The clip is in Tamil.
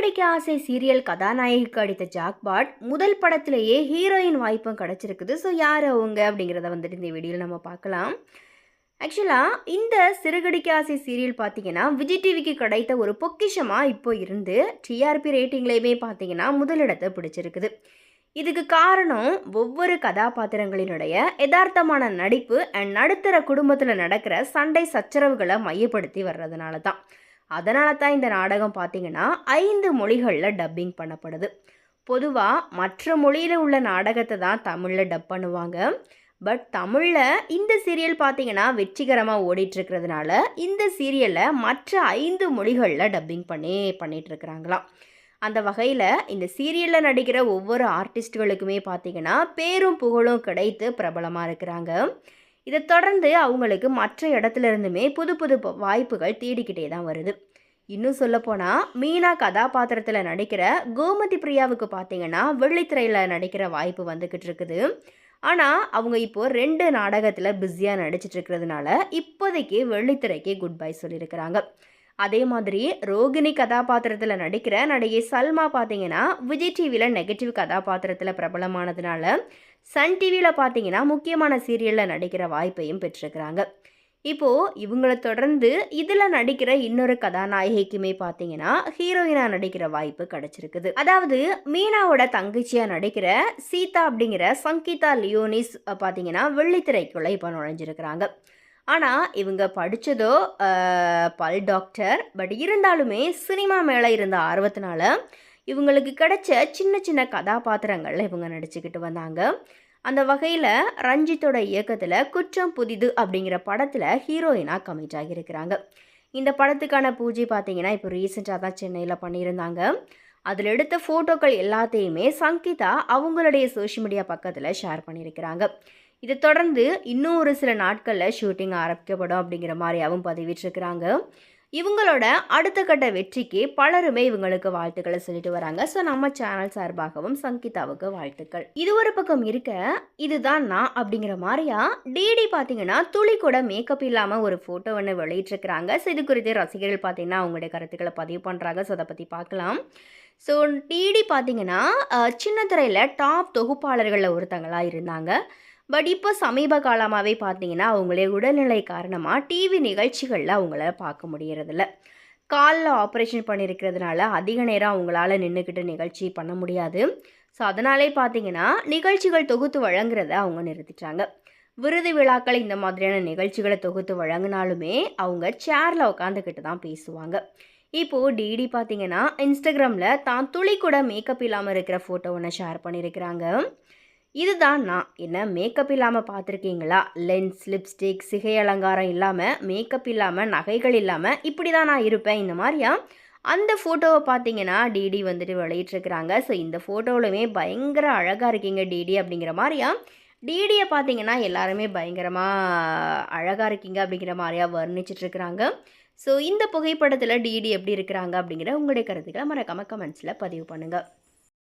சிறுகடிக்க ஆசை சீரியல் கதாநாயகிக்கு அடித்த ஜாக்பாட் முதல் படத்திலேயே ஹீரோயின் வாய்ப்பும் கிடச்சிருக்குது. ஸோ யார் அவங்க அப்படிங்கிறத வந்துட்டு இந்த வீடியோவில் நம்ம பார்க்கலாம். ஆக்சுவலாக இந்த சிறுகடிக்க ஆசை சீரியல் பார்த்தீங்கன்னா விஜய் டிவிக்கு கிடைத்த ஒரு பொக்கிஷமாக இப்போ இருந்து டிஆர்பி ரேட்டிங்லேயுமே பார்த்தீங்கன்னா முதலிடத்தை பிடிச்சிருக்குது. இதுக்கு காரணம் ஒவ்வொரு கதாபாத்திரங்களினுடைய யதார்த்தமான நடிப்பு அண்ட் நடுத்தர குடும்பத்தில் நடக்கிற சண்டை சச்சரவுகளை மையப்படுத்தி வர்றதுனால தான் அதனால தான் இந்த நாடகம் பார்த்தீங்கன்னா ஐந்து மொழிகளில் டப்பிங் பண்ணப்படுது. பொதுவாக மற்ற மொழியில் உள்ள நாடகத்தை தான் தமிழில் டப் பண்ணுவாங்க. பட் தமிழில் இந்த சீரியல் பார்த்தீங்கன்னா வெற்றிகரமாக ஓடிட்டுருக்கிறதுனால இந்த சீரியலை மற்ற ஐந்து மொழிகளில் டப்பிங் பண்ணி பண்ணிகிட்ருக்குறாங்களாம் அந்த வகையில் இந்த சீரியலில் நடிக்கிற ஒவ்வொரு ஆர்டிஸ்ட்டுகளுக்குமே பார்த்தீங்கன்னா பேரும் புகழும் கிடைத்து பிரபலமாக இருக்கிறாங்க. இதை தொடர்ந்து அவங்களுக்கு மற்ற இடத்துல இருந்துமே புது புது வாய்ப்புகள் தேடிக்கிட்டே தான் வருது. இன்னும் சொல்லப்போனால் மீனா கதாபாத்திரத்தில் நடிக்கிற கோமதி பிரியாவுக்கு பார்த்தீங்கன்னா வெள்ளித்திரையில் நடிக்கிற வாய்ப்பு வந்துக்கிட்டு இருக்குது. ஆனால் அவங்க இப்போது ரெண்டு நாடகத்தில் பிஸியாக நடிச்சிட்டு இருக்கிறதுனால இப்போதைக்கு வெள்ளித்திரைக்கு குட் பை சொல்லியிருக்கிறாங்க. அதே மாதிரி ரோகிணி கதாபாத்திரத்தில் நடிக்கிற நடிகை சல்மா பார்த்தீங்கன்னா விஜய் டிவியில் நெகட்டிவ் கதாபாத்திரத்தில் பிரபலமானதுனால சன் டிவியில் பார்த்தீங்கன்னா முக்கியமான சீரியலில் நடிக்கிற வாய்ப்பையும் பெற்றிருக்கிறாங்க. இப்போது இவங்களை தொடர்ந்து இதில் நடிக்கிற இன்னொரு கதாநாயகிக்குமே பார்த்தீங்கன்னா ஹீரோயினாக நடிக்கிற வாய்ப்பு கிடைச்சிருக்குது. அதாவது மீனாவோட தங்கச்சியாக நடிக்கிற சீதா அப்படிங்கிற சங்கீதா லியோனிஸ் பார்த்தீங்கன்னா வெள்ளித்திரைக்குள்ளே இப்போ நுழைஞ்சிருக்கிறாங்க. ஆனால் இவங்க படித்ததோ பல் டாக்டர் பட் இருந்தாலுமே சினிமா மேலே இருந்த ஆர்வத்தினால இவங்களுக்கு கிடைச்ச சின்ன சின்ன கதாபாத்திரங்களில் இவங்க நடிச்சுக்கிட்டு வந்தாங்க. அந்த வகையில் ரஞ்சித்தோட இயக்கத்தில் குற்றம் புதிது அப்படிங்கிற படத்தில் ஹீரோயினாக கமிட் ஆகியிருக்கிறாங்க. இந்த படத்துக்கான பூஜை பார்த்தீங்கன்னா இப்போ ரீசெண்டாக தான் சென்னையில் பண்ணியிருந்தாங்க. அதில் எடுத்த ஃபோட்டோக்கள் எல்லாத்தையுமே சங்கீதா அவங்களுடைய சோஷியல் மீடியா பக்கத்தில் ஷேர் பண்ணியிருக்கிறாங்க. இதை தொடர்ந்து இன்னும் ஒரு சில நாட்களில் ஷூட்டிங் ஆரம்பிக்கப்படும் அப்படிங்கிற மாதிரியாகவும் பதிவிட்டிருக்கிறாங்க. இவங்களோட அடுத்த கட்ட வெற்றிக்கு பலருமே இவங்களுக்கு வாழ்த்துக்களை சொல்லிட்டு வராங்க. ஸோ நம்ம சேனல் சார்பாகவும் சங்கீதாவுக்கு வாழ்த்துக்கள். இது ஒரு பக்கம் இருக்க இதுதான் நான் அப்படிங்கிற மாதிரியா? டிடி பார்த்தீங்கன்னா துளி கூட மேக்கப் இல்லாமல் ஒரு ஃபோட்டோ ஒன்று வெளியிட்டிருக்கிறாங்க. ஸோ இது குறித்து ரசிகர்கள் பார்த்தீங்கன்னா அவங்களுடைய கருத்துக்களை பதிவு பண்ணுறாங்க ஸோ அதை பற்றி பார்க்கலாம். ஸோ டிடி பார்த்தீங்கன்னா சின்ன துறையில் டாப் தொகுப்பாளர்களில் ஒருத்தங்களாக இருந்தாங்க. பட் இப்போ சமீப காலமாகவே பார்த்தீங்கன்னா அவங்களே உடல்நிலை காரணமாக டிவி நிகழ்ச்சிகளில் அவங்கள பார்க்க முடியறதில்ல. காலில் ஆப்ரேஷன் பண்ணியிருக்கிறதுனால அதிக நேரம் அவங்களால நின்றுக்கிட்டு நிகழ்ச்சி பண்ண முடியாது. ஸோ அதனாலே பார்த்தீங்கன்னா நிகழ்ச்சிகள் தொகுத்து வழங்குறத அவங்க நிறுத்திட்டாங்க. விருது விழாக்கள் இந்த மாதிரியான நிகழ்ச்சிகளை தொகுத்து வழங்கினாலுமே அவங்க சேரில் உட்காந்துக்கிட்டு தான் பேசுவாங்க. இப்போது டிடி பார்த்தீங்கன்னா இன்ஸ்டாகிராமில் தான் துளி கூட மேக்கப் இல்லாமல் இருக்கிற ஃபோட்டோ ஒன்று ஷேர் பண்ணியிருக்கிறாங்க இதுதான் நான். என்ன மேக்கப் இல்லாமல் பார்த்துருக்கீங்களா? லென்ஸ் லிப்ஸ்டிக் சிகை அலங்காரம் இல்லாமல் மேக்கப் இல்லாமல் நகைகள் இல்லாமல் இப்படி தான் நான் இருப்பேன். இந்த மாதிரியா? அந்த ஃபோட்டோவை பார்த்தீங்கன்னா டிடி வந்துட்டு வெளியிட்ருக்கிறாங்க ஸோ இந்த ஃபோட்டோவிலுமே பயங்கர அழகாக இருக்கீங்க டிடி அப்படிங்கிற மாதிரியா? டிடியை பார்த்தீங்கன்னா எல்லாருமே பயங்கரமாக அழகாக இருக்கீங்க அப்படிங்கிற மாதிரியா வர்ணிச்சிட்ருக்கிறாங்க ஸோ இந்த புகைப்படத்தில் டிடி எப்படி இருக்கிறாங்க அப்படிங்கிற உங்களுடைய கருத்துக்களை மறக்காமல் கமெண்ட்ஸில் பதிவு பண்ணுங்கள்